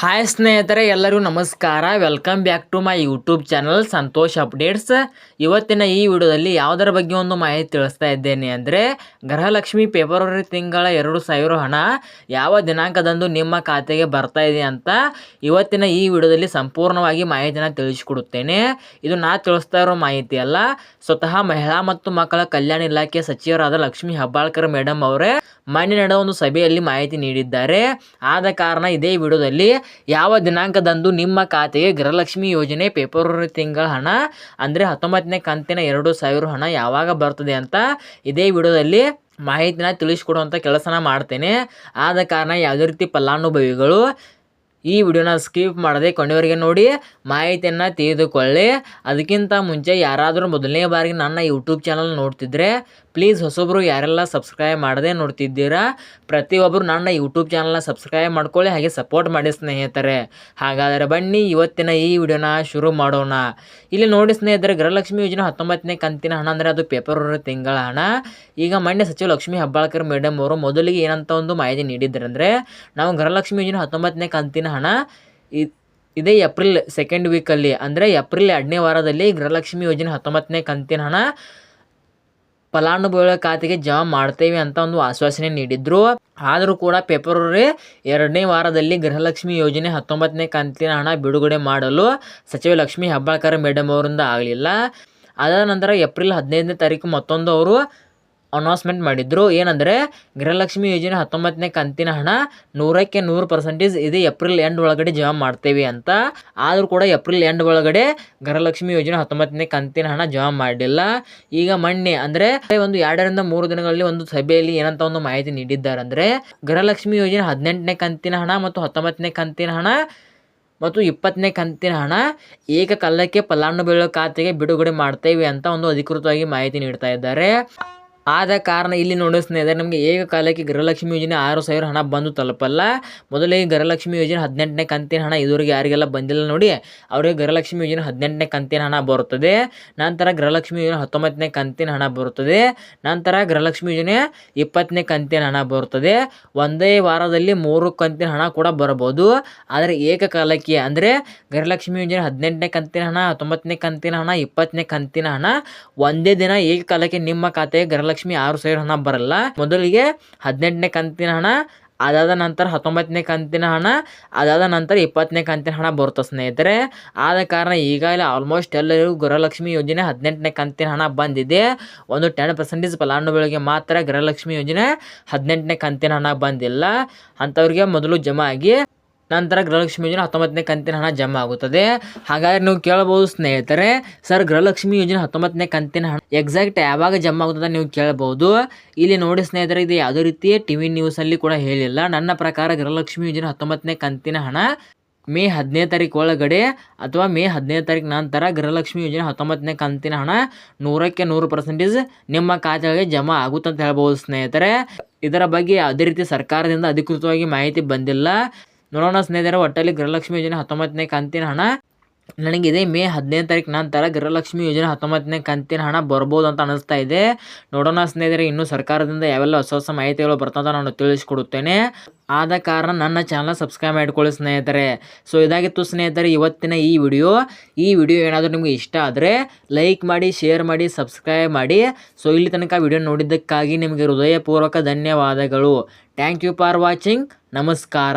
Hi ಸ್ನೇಹಿತರೆ, ಎಲ್ಲರಿಗೂ ನಮಸ್ಕಾರ. Welcome back to my YouTube channel Santosh updates ಇವತ್ತಿನ ಈ ವಿಡಿಯೋದಲ್ಲಿ ಯಾವುದರ ಬಗ್ಗೆ ಒಂದು ಮಾಹಿತಿ ತಿಳಿಸ್ತಾ ಇದ್ದೇನೆ ಅಂದರೆ, ಗೃಹಲಕ್ಷ್ಮಿ ಫೆಬ್ರವರಿ ತಿಂಗಳ ಎರಡು ಸಾವಿರ ಹಣ ಯಾವ ದಿನಾಂಕದಂದು ನಿಮ್ಮ ಖಾತೆಗೆ ಬರ್ತಾ ಇದೆ ಅಂತ ಇವತ್ತಿನ ಈ ವಿಡಿಯೋದಲ್ಲಿ ಸಂಪೂರ್ಣವಾಗಿ ಮಾಹಿತಿನ ತಿಳಿಸಿಕೊಡುತ್ತೇನೆ. ಇದು ನಾ ತಿಳಿಸ್ತಾ ಇರೋ ಮಾಹಿತಿ ಅಲ್ಲ. ಸ್ವತಃ ಮಹಿಳಾ ಮತ್ತು ಮಕ್ಕಳ ಕಲ್ಯಾಣ ಇಲಾಖೆ ಸಚಿವರಾದ ಲಕ್ಷ್ಮಿ ಹಬ್ಬಾಳ್ಕರ್ ಮೇಡಮ್ ಅವರೇ ಮೊನ್ನೆ ಒಂದು ಸಭೆಯಲ್ಲಿ ಮಾಹಿತಿ ನೀಡಿದ್ದಾರೆ. ಆದ ಕಾರಣ ಇದೇ ವಿಡಿಯೋದಲ್ಲಿ ಯಾವ ದಿನಾಂಕದಂದು ನಿಮ್ಮ ಖಾತೆಗೆ ಗೃಹಲಕ್ಷ್ಮಿ ಯೋಜನೆ ಫೆಬ್ರವರಿ ತಿಂಗಳ ಹಣ? ಅಂದರೆ ಹತ್ತೊಂಬತ್ತನೇ ಕಂತಿನ ಎರಡು ಸಾವಿರ ಹಣ ಯಾವಾಗ ಬರ್ತದೆ ಅಂತ ಇದೇ ವಿಡಿಯೋದಲ್ಲಿ ಮಾಹಿತಿನ ತಿಳಿಸ್ಕೊಡುವಂಥ ಕೆಲಸನ ಮಾಡ್ತೇನೆ. ಆದ ಕಾರಣ ಯಾವುದೇ ರೀತಿ ಫಲಾನುಭವಿಗಳು ಈ ವಿಡಿಯೋನ ಸ್ಕಿಪ್ ಮಾಡದೆ ಕೊನೆಯವರೆಗೆ ನೋಡಿ ಮಾಹಿತಿಯನ್ನು ತಿಳಿದುಕೊಳ್ಳಿ. ಅದಕ್ಕಿಂತ ಮುಂಚೆ ಯಾರಾದರೂ ಮೊದಲನೇ ಬಾರಿಗೆ ನನ್ನ ಯೂಟ್ಯೂಬ್ ಚಾನಲ್ ನೋಡ್ತಿದ್ರೆ ಪ್ಲೀಸ್ ಹೊಸೊಬ್ಬರು ಯಾರೆಲ್ಲ ಸಬ್ಸ್ಕ್ರೈಬ್ ಮಾಡದೆ ನೋಡ್ತಿದ್ದೀರಾ ಪ್ರತಿಯೊಬ್ಬರು ನನ್ನ ಯೂಟ್ಯೂಬ್ ಚಾನಲ್ನ ಸಬ್ಸ್ಕ್ರೈಬ್ ಮಾಡ್ಕೊಳ್ಳಿ, ಹಾಗೆ ಸಪೋರ್ಟ್ ಮಾಡಿ ಸ್ನೇಹಿತರೆ. ಹಾಗಾದರೆ ಬನ್ನಿ, ಇವತ್ತಿನ ಈ ವಿಡಿಯೋನ ಶುರು ಮಾಡೋಣ. ಇಲ್ಲಿ ನೋಡಿ ಸ್ನೇಹಿತರೆ, ಗೃಹಲಕ್ಷ್ಮಿ ಯೋಜನೆ ಹತ್ತೊಂಬತ್ತನೇ ಕಂತಿನ ಹಣ ಅಂದರೆ ಅದು ಫೆಬ್ರವರಿ ತಿಂಗಳ ಹಣ. ಈಗ ಮೊನ್ನೆ ಸಚಿವ ಲಕ್ಷ್ಮೀ ಹೆಬ್ಬಾಳ್ಕರ್ ಮೇಡಮ್ ಅವರು ಮೊದಲಿಗೆ ಏನಂತ ಒಂದು ಮಾಹಿತಿ ನೀಡಿದ್ದಾರೆ ಅಂದರೆ, ನಾವು ಗೃಹಲಕ್ಷ್ಮಿ ಯೋಜನೆ ಹತ್ತೊಂಬತ್ತನೇ ಕಂತಿನ ಹಣ ಇದೇ ಏಪ್ರಿಲ್ ಸೆಕೆಂಡ್ ವೀಕಲ್ಲಿ ಅಂದರೆ ಏಪ್ರಿಲ್ ಎರಡನೇ ವಾರದಲ್ಲಿ ಗೃಹಲಕ್ಷ್ಮಿ ಯೋಜನೆ ಹತ್ತೊಂಬತ್ತನೇ ಕಂತಿನ ಹಣ ಫಲಾನುಭವಿಗಳ ಖಾತೆಗೆ ಜಮಾ ಮಾಡ್ತೇವೆ ಅಂತ ಒಂದು ಆಶ್ವಾಸನೆ ನೀಡಿದ್ರು. ಆದರೂ ಕೂಡ ಫೆಬ್ರವರಿ ಎರಡನೇ ವಾರದಲ್ಲಿ ಗೃಹಲಕ್ಷ್ಮಿ ಯೋಜನೆ ಹತ್ತೊಂಬತ್ತನೇ ಕಂತಿನ ಹಣ ಬಿಡುಗಡೆ ಮಾಡಲು ಸಚಿವ ಲಕ್ಷ್ಮೀ ಹೆಬ್ಬಾಳ್ಕರ್ ಮೇಡಮ್ ಅವರಿಂದ ಆಗಲಿಲ್ಲ. ಅದಾದ ನಂತರ ಏಪ್ರಿಲ್ ಹದಿನೈದನೇ ತಾರೀಕು ಮತ್ತೊಂದು ಅವರು ಅನೌನ್ಸ್ಮೆಂಟ್ ಮಾಡಿದ್ರು. ಏನಂದರೆ, ಗೃಹಲಕ್ಷ್ಮಿ ಯೋಜನೆ ಹತ್ತೊಂಬತ್ತನೇ ಕಂತಿನ ಹಣ ನೂರಕ್ಕೆ ನೂರು ಪರ್ಸೆಂಟೇಜ್ ಇದೆ ಏಪ್ರಿಲ್ ಎಂಡ್ ಒಳಗಡೆ ಜಮಾ ಮಾಡ್ತೇವೆ ಅಂತ. ಆದರೂ ಕೂಡ ಏಪ್ರಿಲ್ ಎಂಡ್ ಒಳಗಡೆ ಗೃಹಲಕ್ಷ್ಮಿ ಯೋಜನೆ ಹತ್ತೊಂಬತ್ತನೇ ಕಂತಿನ ಹಣ ಜಮಾ ಮಾಡಿಲ್ಲ. ಈಗ ಮೊನ್ನೆ, ಅಂದರೆ, ಒಂದು ಎರಡರಿಂದ ಮೂರು ದಿನಗಳಲ್ಲಿ ಒಂದು ಸಭೆಯಲ್ಲಿ ಏನಂತ ಒಂದು ಮಾಹಿತಿ ನೀಡಿದ್ದಾರೆ. ಅಂದರೆ, ಗೃಹಲಕ್ಷ್ಮಿ ಯೋಜನೆ ಹದಿನೆಂಟನೇ ಕಂತಿನ ಹಣ ಮತ್ತು ಹತ್ತೊಂಬತ್ತನೇ ಕಂತಿನ ಹಣ ಮತ್ತು ಇಪ್ಪತ್ತನೇ ಕಂತಿನ ಹಣ ಏಕಕಾಲಕ್ಕೆ ಫಲಾನುಭವಿಗಳ ಖಾತೆಗೆ ಬಿಡುಗಡೆ ಮಾಡ್ತೇವೆ ಅಂತ ಒಂದು ಅಧಿಕೃತವಾಗಿ ಮಾಹಿತಿ ನೀಡ್ತಾ ಇದ್ದಾರೆ. ಆದ ಕಾರಣ ಇಲ್ಲಿ ನೋಡಿ ಸ್ನೇಹಿತರೆ, ನಮಗೆ ಏಕಕಾಲಕ್ಕೆ ಗೃಹಲಕ್ಷ್ಮಿ ಯೋಜನೆ ಆರು ಸಾವಿರ ಹಣ ಬಂದು ತಲುಪಲ್ಲ. ಮೊದಲಿಗೆ ಗೃಹಲಕ್ಷ್ಮಿ ಯೋಜನೆ ಹದಿನೆಂಟನೇ ಕಂತಿನ ಹಣ ಇದುವರೆಗೆ ಯಾರಿಗೆಲ್ಲ ಬಂದಿಲ್ಲ ನೋಡಿ, ಅವರಿಗೆ ಗೃಹಲಕ್ಷ್ಮಿ ಯೋಜನೆ ಹದಿನೆಂಟನೇ ಕಂತಿನ ಹಣ ಬರುತ್ತದೆ. ನಂತರ ಗೃಹಲಕ್ಷ್ಮಿ ಯೋಜನೆ ಹತ್ತೊಂಬತ್ತನೇ ಕಂತಿನ ಹಣ ಬರುತ್ತದೆ. ನಂತರ ಗೃಹಲಕ್ಷ್ಮಿ ಯೋಜನೆ ಇಪ್ಪತ್ತನೇ ಕಂತಿನ ಹಣ ಬರುತ್ತದೆ. ಒಂದೇ ವಾರದಲ್ಲಿ ಮೂರು ಕಂತಿನ ಹಣ ಕೂಡ ಬರಬಹುದು. ಆದರೆ ಏಕಕಾಲಕ್ಕೆ ಅಂದರೆ ಗೃಹಲಕ್ಷ್ಮಿ ಯೋಜನೆ ಹದಿನೆಂಟನೇ ಕಂತಿನ ಹಣ, ಹತ್ತೊಂಬತ್ತನೇ ಕಂತಿನ ಹಣ, ಇಪ್ಪತ್ತನೇ ಕಂತಿನ ಹಣ, ಒಂದೇ ದಿನ ಏಕಕಾಲಕ್ಕೆ ನಿಮ್ಮ ಖಾತೆಗೆ ಗೃಹಲಕ್ಷ್ಮಿ ಆರು ಸಾವಿರ ಹಣ ಬರಲ್ಲ. ಮೊದಲಿಗೆ ಹದಿನೆಂಟನೇ ಕಂತಿನ ಹಣ, ಅದಾದ ನಂತರ ಹತ್ತೊಂಬತ್ತನೇ ಕಂತಿನ ಹಣ, ಅದಾದ ನಂತರ ಇಪ್ಪತ್ತನೇ ಕಂತಿನ ಹಣ ಬರುತ್ತೆ ಸ್ನೇಹಿತರೆ? ಆದ ಕಾರಣ ಈಗಾಗಲೇ ಆಲ್ಮೋಸ್ಟ್ ಎಲ್ಲರಿಗೂ ಗೃಹಲಕ್ಷ್ಮಿ ಯೋಜನೆ ಹದಿನೆಂಟನೇ ಕಂತಿನ ಹಣ ಬಂದಿದೆ. ಒಂದು ಟೆನ್ ಪರ್ಸೆಂಟೇಜ್ ಫಲಾನುಭವಿಗಳಿಗೆ ಮಾತ್ರ ಗೃಹಲಕ್ಷ್ಮಿ ಯೋಜನೆ ಹದಿನೆಂಟನೇ ಕಂತಿನ ಹಣ ಬಂದಿಲ್ಲ. ಅಂಥವ್ರಿಗೆ ಮೊದಲು ಜಮಾ ಆಗಿ ನಂತರ ಗೃಹಲಕ್ಷ್ಮಿ ಯೋಜನೆ ಹತ್ತೊಂಬತ್ತನೇ ಕಂತಿನ ಹಣ ಜಮಾ ಆಗುತ್ತದೆ. ಹಾಗಾದ್ರೆ ನೀವು ಕೇಳಬಹುದು ಸ್ನೇಹಿತರೆ, ಸರ್ ಗೃಹಲಕ್ಷ್ಮಿ ಯೋಜನೆ ಹತ್ತೊಂಬತ್ತನೇ ಕಂತಿನ ಹಣ ಎಕ್ಸಾಕ್ಟ್ ಯಾವಾಗ ಜಮಾ ಆಗುತ್ತದೆ ನೀವು ಕೇಳಬಹುದು. ಇಲ್ಲಿ ನೋಡಿ ಸ್ನೇಹಿತರೆ, ಇದು ಯಾವುದೇ ರೀತಿ ಟಿ ವಿ ನ್ಯೂಸಲ್ಲಿ ಕೂಡ ಹೇಳಿಲ್ಲ. ನನ್ನ ಪ್ರಕಾರ ಗೃಹಲಕ್ಷ್ಮಿ ಯೋಜನೆ ಹತ್ತೊಂಬತ್ತನೇ ಕಂತಿನ ಹಣ ಮೇ ಹದಿನೈದು ತಾರೀಕು ಒಳಗಡೆ ಅಥವಾ ಮೇ ಹದಿನೈದು ತಾರೀಕು ನಂತರ ಗೃಹಲಕ್ಷ್ಮಿ ಯೋಜನೆ ಹತ್ತೊಂಬತ್ತನೇ ಕಂತಿನ ಹಣ ನೂರಕ್ಕೆ ನೂರು ಪರ್ಸೆಂಟೇಜ್ ನಿಮ್ಮ ಖಾತೆಗೆ ಜಮಾ ಆಗುತ್ತೆ ಅಂತ ಹೇಳ್ಬೋದು ಸ್ನೇಹಿತರೆ. ಇದರ ಬಗ್ಗೆ ಯಾವುದೇ ರೀತಿ ಸರ್ಕಾರದಿಂದ ಅಧಿಕೃತವಾಗಿ ಮಾಹಿತಿ ಬಂದಿಲ್ಲ. ನೋಡೋಣ ಸ್ನೇಹಿತರೆ ಒಟ್ಟಲ್ಲಿ ಗೃಹಲಕ್ಷ್ಮಿ ಯೋಜನೆ ಹತ್ತೊಂಬತ್ತನೇ ಕಂತಿನ ಹಣ. ನನಗೆ ಇದೇ ಮೇ ಹದಿನೈದು ತಾರೀಕು ನಂತರ ಗೃಹಲಕ್ಷ್ಮಿ ಯೋಜನೆ ಹತ್ತೊಂಬತ್ತನೇ ಕಂತಿನ ಹಣ ಬರ್ಬೋದು ಅಂತ ಅನಿಸ್ತಾ ಇದೆ. ನೋಡೋಣ ಸ್ನೇಹಿತರೆ, ಇನ್ನೂ ಸರ್ಕಾರದಿಂದ ಯಾವೆಲ್ಲ ಹೊಸ ಹೊಸ ಮಾಹಿತಿಗಳು ಬರ್ತಂತ ನಾನು ತಿಳಿಸ್ಕೊಡುತ್ತೇನೆ. ಆದ ಕಾರಣ ನನ್ನ ಚಾನಲ್ ಸಬ್ಸ್ಕ್ರೈಬ್ ಮಾಡಿಕೊಳ್ಳಿ ಸ್ನೇಹಿತರೆ. ಸೊ ಇದಾಗಿತ್ತು ಸ್ನೇಹಿತರೆ, ಇವತ್ತಿನ ಈ ವಿಡಿಯೋ. ಈ ವಿಡಿಯೋ ಏನಾದರೂ ನಿಮಗೆ ಇಷ್ಟ ಆದರೆ ಲೈಕ್ ಮಾಡಿ ಶೇರ್ ಮಾಡಿ ಸಬ್ಸ್ಕ್ರೈಬ್ ಮಾಡಿ. ಸೊ ಇಲ್ಲಿ ತನಕ ವಿಡಿಯೋ ನೋಡಿದ್ದಕ್ಕಾಗಿ ನಿಮಗೆ ಹೃದಯಪೂರ್ವಕ ಧನ್ಯವಾದಗಳು. ಥ್ಯಾಂಕ್ ಯು ಫಾರ್ ವಾಚಿಂಗ್ ನಮಸ್ಕಾರ.